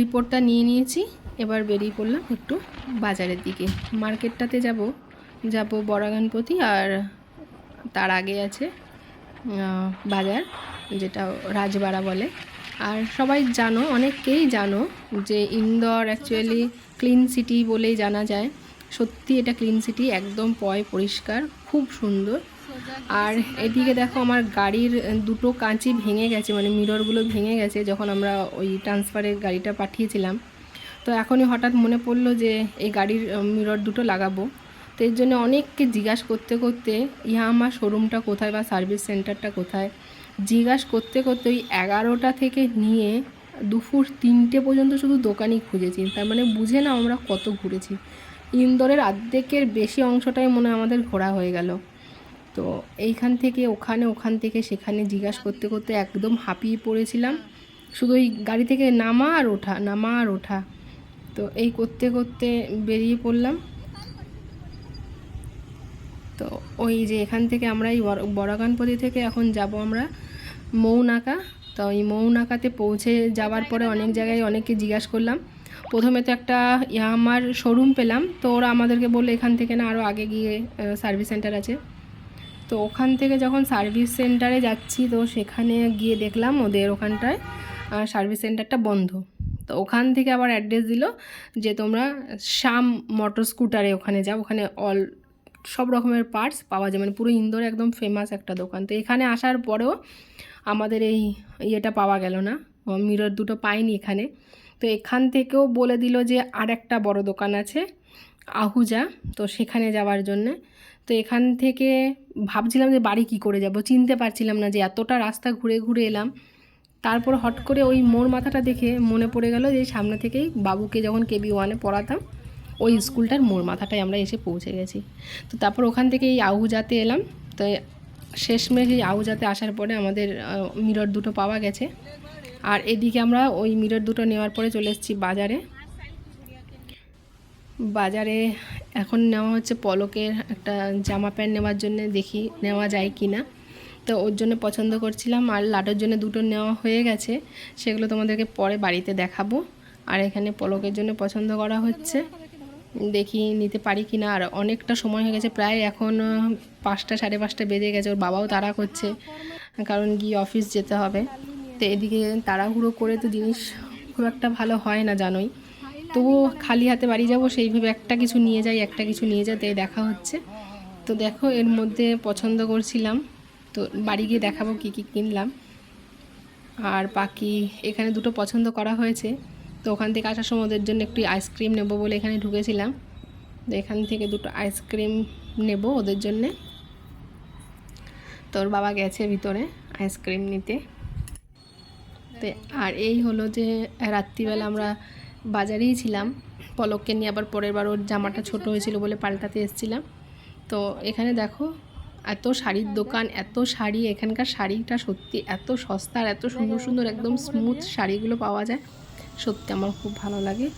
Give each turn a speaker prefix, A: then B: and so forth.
A: রিপোর্টটা নিয়ে নিয়েছি। এবার বেরিয়ে পড়লাম একটু বাজারের দিকে। মার্কেটটাতে যাব। যাব বড়াগানপতি আর তার আগে আছে বাজার, যেটা রাজবাড়া বলে। আর সবাই জানো অনেকেই জানো যে ইন্দোর অ্যাকচুয়ালি ক্লিন সিটি বলেই জানা যায়। সত্যি এটা ক্লিন সিটি একদম পয় পরিষ্কার, খুব সুন্দর। আর এদিকে দেখো আমার গাড়ির দুটো কাঁচি ভেঙে গেছে মানে মিররগুলো ভেঙে গেছে যখন আমরা ওই ট্রান্সফারের গাড়িটা পাঠিয়েছিলাম। তো এখনই হঠাৎ মনে পড়ল যে এই গাড়ির মিরর দুটো লাগাবো। তো এর জন্য অনেককে জিজ্ঞাসা করতে করতে, ইহা আমার শোরুমটা কোথায় বা সার্ভিস সেন্টারটা কোথায়? জিজ্ঞাসা করতে করতে ওই এগারোটা থেকে নিয়ে দুপুর তিনটে পর্যন্ত শুধু দোকানই খুঁজেছি। তার মানে বুঝে না আমরা কত ঘুরেছি। ইন্দোরের অর্ধেকের বেশি অংশটাই মনে আমাদের ঘোরা হয়ে গেল। তো এইখান থেকে ওখানে, ওখান থেকে সেখানে জিজ্ঞাসা করতে করতে একদম হাঁপিয়ে পড়েছিলাম। শুধু ওই গাড়ি থেকে নামা আর ওঠা, নামা আর ওঠা। তো এই করতে করতে বেরিয়ে পড়লাম। তো ওই যে এখান থেকে আমরা এই বড়গানপতি থেকে এখন যাব আমরা মৌনাকা। তো এই মৌনাকাতে পৌঁছে যাওয়ার পরে অনেক জায়গায় অনেককে জিজ্ঞাসা করলাম। প্রথমে তো একটা ইয়ামার শোরুম পেলাম। তো ওরা আমাদেরকে বলল এখান থেকে না আরও আগে গিয়ে সার্ভিস সেন্টার আছে। তো ওখান থেকে যখন সার্ভিস সেন্টারে যাচ্ছি, তো সেখানে গিয়ে দেখলাম ওদের ওখানটায় সার্ভিস সেন্টারটা বন্ধ। তো ওখান থেকে আবার অ্যাড্রেস দিল যে তোমরা শ্যাম মোটর স্কুটারে ওখানে যাও। ওখানে অল সব রকমের পার্টস পাওয়া যায়। মানে পুরো ইন্দোরে একদম ফেমাস একটা দোকান। তো এখানে আসার পরেও আমাদের এই ইয়েটা পাওয়া গেল না। মিরর দুটো পাইনি এখানে। তো এখান থেকেও বলে দিল যে আর একটা বড় দোকান আছে। আহুজা, তো সেখানে যাওয়ার জন্যে। তো এখান থেকে ভাবছিলাম যে বাড়ি কি করে যাব, চিনতে পারছিলাম না যে এতটা রাস্তা ঘুরে ঘুরে এলাম। তারপর হট করে ওই মোর মাথাটা দেখে মনে পড়ে গেল যে সামনে থেকেই বাবুকে যখন কেবি ওয়ানে পড়াতাম, ওই স্কুলটার মোর মাথাটায় আমরা এসে পৌঁছে গেছি। তো তারপর ওখান থেকে এই আহুজাতে এলাম। তো শেষমেশ এই আহুজাতে আসার পরে আমাদের মিরর দুটো পাওয়া গেছে। আর এদিকে আমরা ওই মিরর দুটো নেওয়ার পরে চলে এসেছি বাজারে। বাজারে এখন নেওয়া হচ্ছে পলকের একটা জামা প্যান্ট নেওয়ার জন্য দেখি নেওয়া যায় কি না। তো ওর জন্য পছন্দ করছিলাম আর লাটোর জন্য দুটো নেওয়া হয়ে গেছে, সেগুলো তোমাদেরকে পরে বাড়িতে দেখাবো। আর এখানে পলকের জন্য পছন্দ করা হচ্ছে, দেখি নিতে পারি কি না। আর অনেকটা সময় হয়ে গেছে, প্রায় এখন পাঁচটা সাড়ে পাঁচটা বেজে গেছে, ওর বাবাও তাড়া করছে, কারণ গিয়ে অফিস যেতে হবে। তো এদিকে তাড়াহুড়ো করে তো জিনিস খুব একটা ভালো হয় না জানোই। তবুও খালি হাতে বাড়ি যাব সেইভাবে একটা কিছু নিয়ে যাই, একটা কিছু নিয়ে যাই তাই দেখা হচ্ছে। তো দেখো, এর মধ্যে পছন্দ করছিলাম। তো বাড়ি গিয়ে দেখাবো কী কী কিনলাম। আর বাকি এখানে দুটো পছন্দ করা হয়েছে। তো ওখান থেকে আসার সময় ওদের জন্য একটু আইসক্রিম নেব বলে এখানে ঢুকেছিলাম। তো এখান থেকে দুটো আইসক্রিম নেব ওদের জন্যে। তোর বাবা গেছে ভিতরে আইসক্রিম নিতে। তো, আর এই হলো যে রাত্রিবেলা আমরা বাজারেই ছিলাম। পলককে নিয়ে আবার পরের বার ওর জামাটা ছোট হয়েছিল বলে পাল্টাতে এসেছিলাম। তো এখানে দেখো, এত শাড়ির দোকান, এত শাড়ি, এখানকার শাড়িটা সত্যি এত সস্তা আর এত সুন্দর সুন্দর, একদম স্মুথ শাড়িগুলো পাওয়া যায়। সত্যি আমার খুব ভালো লাগে।